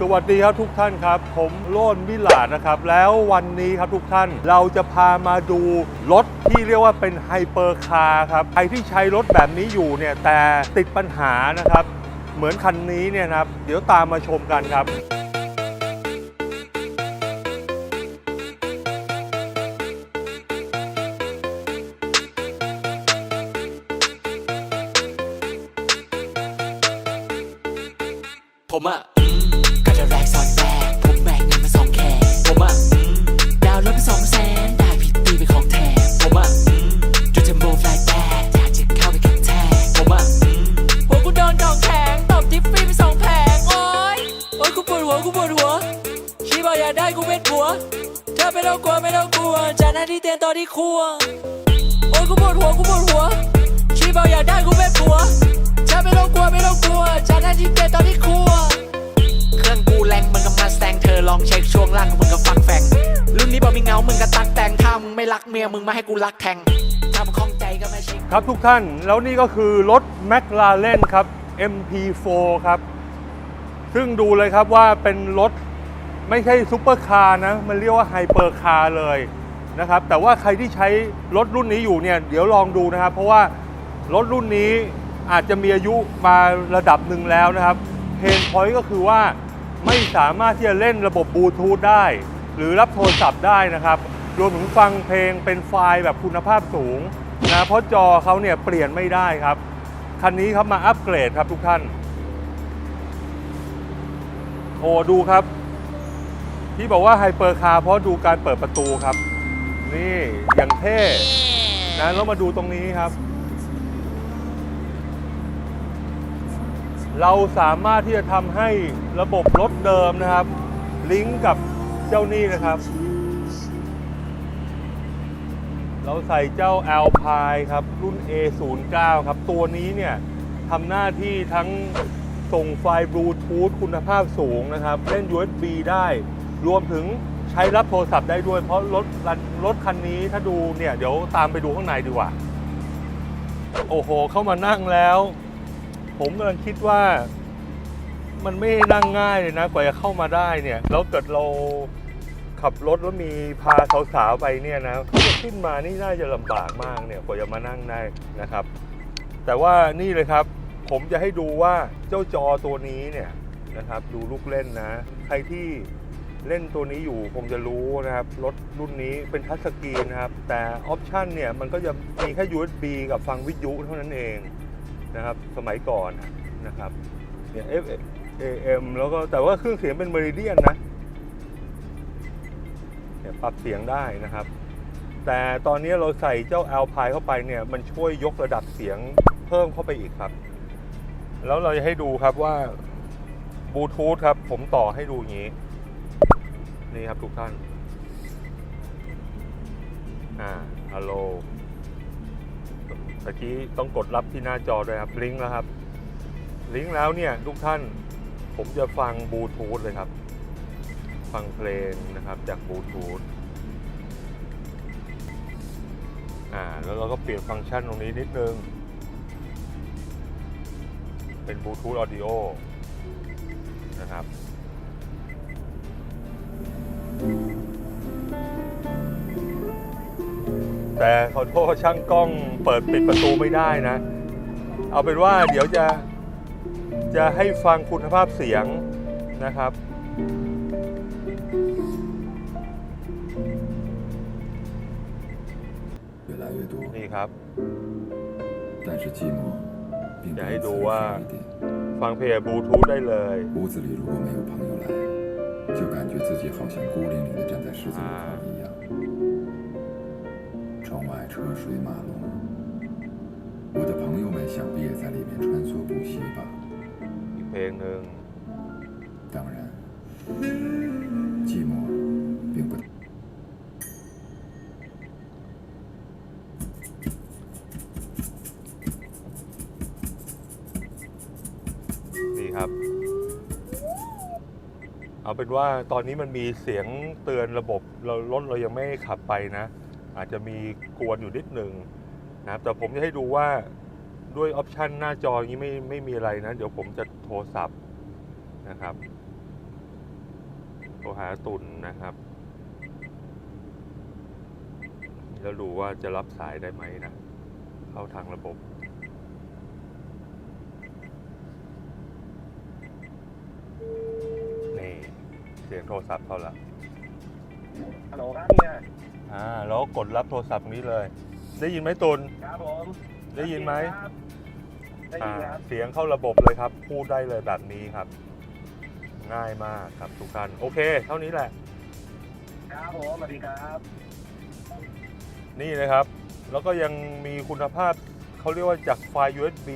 สวัสดีครับทุกท่านครับ ผมโล้นวิลาดนะครับ แล้ววันนี้ครับทุกท่านเราจะพามาดูรถที่เรียกว่าเป็นไฮเปอร์คาร์ครับใครที่ใช้รถแบบนี้อยู่เนี่ยแต่ติดปัญหานะครับ เหมือนคันนี้เนี่ยนะครับ เดี๋ยวตามมาชมกันครับ ได้กูเป็นผัว เธอไม่ต้องกลัวไม่ต้องกลัว จากหน้าที่เตียนตอนที่ครัว โอ๊ยกูปวดหัวกูปวดหัว ชีบอกอยากได้กูเป็นผัว เธอไม่ต้องกลัวไม่ต้องกลัว จากหน้าที่เตียนตอนที่ครัว เครื่องกูแรงมึงกับมาแซงเธอลองเช็คช่วงล่างมึงกับฟังแฟงรุ่นนี้บอกมีเงา มึงกับตักแต่งถ้ามึงไม่รักเมียมึงมาให้กูรักแทงถ้ามึงคล่องใจก็ไมาเช็คครับทุกท่านแล้วนี่ก็คือรถ m c l a r e n ครับ MP4 ครับ ซึ่งดูเลยครับว่าเป็นรถ ไม่ใช่ซูเปอร์คาร์นะ มันเรียกว่าไฮเปอร์คาร์เลยนะครับ แต่ว่าใครที่ใช้รถรุ่นนี้อยู่เนี่ย เดี๋ยวลองดูนะครับ เพราะว่ารถรุ่นนี้อาจจะมีอายุมาระดับหนึ่งแล้วนะครับ เพนพอยต์ก็คือว่าไม่สามารถที่จะเล่นระบบบลูทูธได้ หรือรับโทรศัพท์ได้นะครับ รวมถึงฟังเพลงเป็นไฟล์แบบคุณภาพสูงนะเพราะจอเขาเนี่ยเปลี่ยนไม่ได้ครับ คันนี้ครับมาอัปเกรดครับทุกท่านโอ้ดูครับ ที่บอกว่าไฮเปอร์คาร์เพราะดูการเปิดประตูครับ นี่อย่างเท่นะแล้วมาดูตรงนี้ครับ เราสามารถที่จะทำให้ระบบรถเดิมนะครับ ลิงก์กับเจ้านี่นะครับ เราใส่เจ้า Alpine ครับ รุ่น A09 ครับ ตัวนี้เนี่ยทำหน้าที่ทั้งส่งไฟล์บลูทูธคุณภาพสูงนะครับ เล่น USB ได้ รวมถึงใช้รับโทรศัพท์ได้ด้วย เพราะรถรถคันนี้ถ้าดูเนี่ยเดี๋ยวตามไปดูข้างในดีกว่า โอ้โห เข้ามานั่งแล้ว ผมกำลังคิดว่า มันไม่นั่งง่ายเลยนะกว่าจะเข้ามาได้เนี่ย แล้วเกิดเราขับรถแล้วมีพาสาวๆไปเนี่ยนะจะขึ้นมานี่น่าจะลำบากมากเนี่ยกว่าจะมานั่งได้นะครับ แต่ว่านี่เลยครับ ผมจะให้ดูว่าเจ้าจอตัวนี้เนี่ยนะครับ ดูลูกเล่นนะ ใครที่ เล่นตัวนี้อยู่คงจะรู้นะครับ รถรุ่นนี้เป็นทัชสกรีนนะครับ แต่ออปชันเนี่ยมันก็จะมีแค่ USB กับฟังวิทยุเท่านั้นเองนะครับ สมัยก่อนนะครับเนี่ย F AM แล้วก็แต่ว่าเครื่องเสียงเป็น Meridian นะเนี่ยปรับเสียงได้นะครับ แต่ตอนนี้เราใส่เจ้า Alpine เข้าไปเนี่ย มันช่วยยกระดับเสียงเพิ่มเข้าไปอีกครับ แล้วเราจะให้ดูครับว่าบลูทูธครับ ผมต่อให้ดูอย่างนี้ นี่ครับทุกท่าน อ่าฮัลโหลตะกี้ต้องกดรับที่หน้าจอด้วยครับ ลิงก์แล้วครับ ลิงก์แล้วเนี่ยทุกท่าน ผมจะฟังบลูทูธเลยครับ ฟังเพลงนะครับจากบลูทูธ อ่า แล้วเราก็เปลี่ยนฟังก์ชันตรงนี้นิดนึง เป็นบลูทูธออดิโอนะครับ แต่ขอโทษช่างกล้องเปิดปิดประตูไม่ได้นะ เอาเป็นว่าเดี๋ยวจะ จะให้ฟังคุณภาพเสียงนะครับ 越来越多， นี่ครับ 但是寂寞并不อย่าให้ 因此 ดู 而 ว่า 少一点。 ฟังเพลงบลูทูธได้เลย 屋子里如果没有朋友来， 就感觉自己好像孤零零的站在十字路口一样。窗外车水马龙，我的朋友们想必也在里面穿梭不息吧。当然，寂寞并不。你好。 เอาเป็นว่าตอนนี้มันมีเสียงเตือนระบบเรารถเรายังไม่ขับไปนะ อาจจะมีกวนอยู่นิดหนึ่งนะครับแต่ผมจะให้ดูว่าด้วยออปชันหน้าจออนี้ไม่ไม่มีอะไรนะ เดี๋ยวผมจะโทรศัพท์นะครับโทรหาตุนนะครับ แล้วดูว่าจะรับสายได้ไหมนะ เข้าทางระบบ นี่ เสียงโทรศัพท์เขาละฮัลโหลครับเนี่ยอ่าแล้วกดรับโทรศัพท์นี้เลย ได้ยินไหมตุนครับผมได้ยินไหมครับได้อ่ายินครับ เสียงเข้าระบบเลยครับ พูดได้เลยแบบนี้ครับ ง่ายมากครับทุกท่านโอเค เท่านี้แหละ ครับผมสวัสดีครับ นี่นะครับ แล้วก็ยังมีคุณภาพเขาเรียกว่าจากไฟล์ USB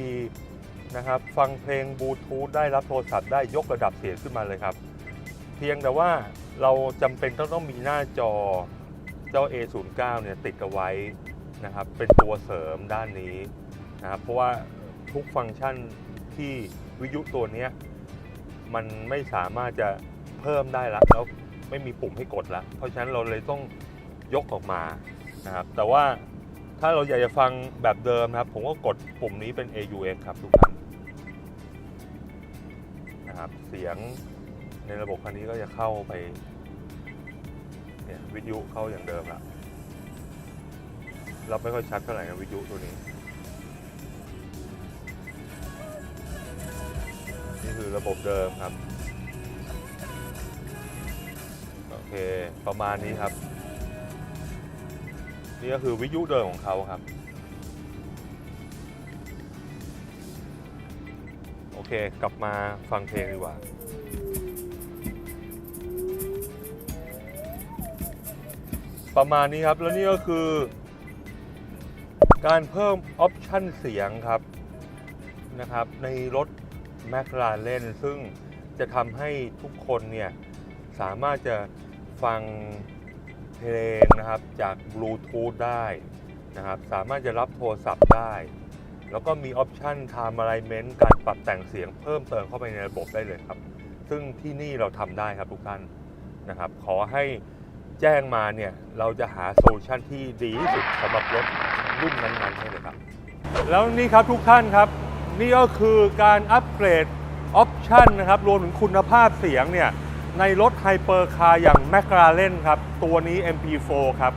นะครับ ฟังเพลงบลูทูธได้รับโทรศัพท์ได้ยกระดับเสียงขึ้นมาเลยครับ เพียงแต่ว่าเราจำเป็นต้องต้องมีหน้าจอเจ้า A09 เนี่ยติดเอาไว้นะครับ เป็นตัวเสริมด้านนี้นะครับเพราะว่าทุกฟังก์ชันที่วิทยุตัวนี้มันไม่สามารถจะเพิ่มได้ละแล้วไม่มีปุ่มให้กดละเพราะฉะนั้นเราเลยต้องยกออกมานะครับ แต่ว่าถ้าเราอยากจะฟังแบบเดิมนะครับ ผมก็กดปุ่มนี้เป็น AUX ครับทุกท่านนะครับเสียง ในระบบคันนี้ก็จะเข้าไปเนี่ยวิทยุเข้าอย่างเดิมละเราไม่ค่อยชัดเท่าไหร่นะวิทยุตัวนี้ นี่คือระบบเดิมครับ โอเค ประมาณนี้ครับ นี่ก็คือวิทยุเดิมของเขาครับ โอเค กลับมาฟังเพลงดีกว่า ประมาณนี้ครับ แล้วนี่ก็คือ การเพิ่มออปชันเสียงครับนะครับ ในรถ m c l a r e n ซึ่งจะทำให้ทุกคนเนี่ยสามารถจะฟังเพลงนะครับจากบลูทูธได้นะครับ สามารถจะรับโทรศัพท์ได้ แล้วก็มีออปชัน Time Alignment การปรับแต่งเสียงเพิ่มเติมเข้าไปในระบบได้เลยครับ ซึ่งที่นี่เราทำได้ครับทุกท่านนะครับ ขอให้ แจ้งมาเนี่ยเราจะหาโซลูชันที่ดีที่สุดสำหรับรถรุ่นนั้นๆให้เลยครับ แล้วนี่ครับทุกท่านครับ นี่ก็คือการอัปเกรดออปชันนะครับรวมถึงคุณภาพเสียงเนี่ยในรถไฮเปอร์คาร์อย่าง m c l a r e n ครับ ตัวนี้ MP4 ครับ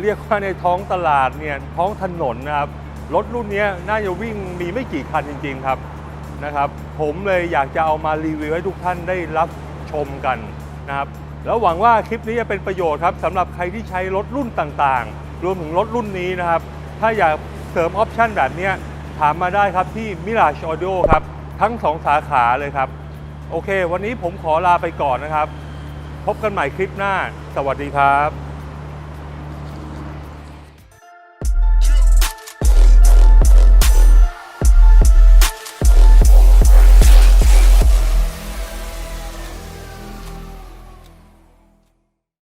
เรียกว่าในท้องตลาดเนี่ยท้องถนนนะครับ รถรุ่นนี้น่าจะวิ่งมีไม่กี่คันจริง ๆ ครับนะครับ ผมเลยอยากจะเอามารีวิวให้ทุกท่านได้รับชมกันนะครับ แล้วหวังว่าคลิปนี้จะเป็นประโยชน์ครับสำหรับใครที่ใช้รถรุ่นต่างๆ รวมถึงรถรุ่นนี้นะครับ ถ้าอยากเสริมออปชันแบบนี้ถามมาได้ครับที่ Mirage Audio ครับ ทั้ง 2 สาขาเลยครับ โอเค วันนี้ผมขอลาไปก่อนนะครับ พบกันใหม่คลิปหน้า สวัสดีครับ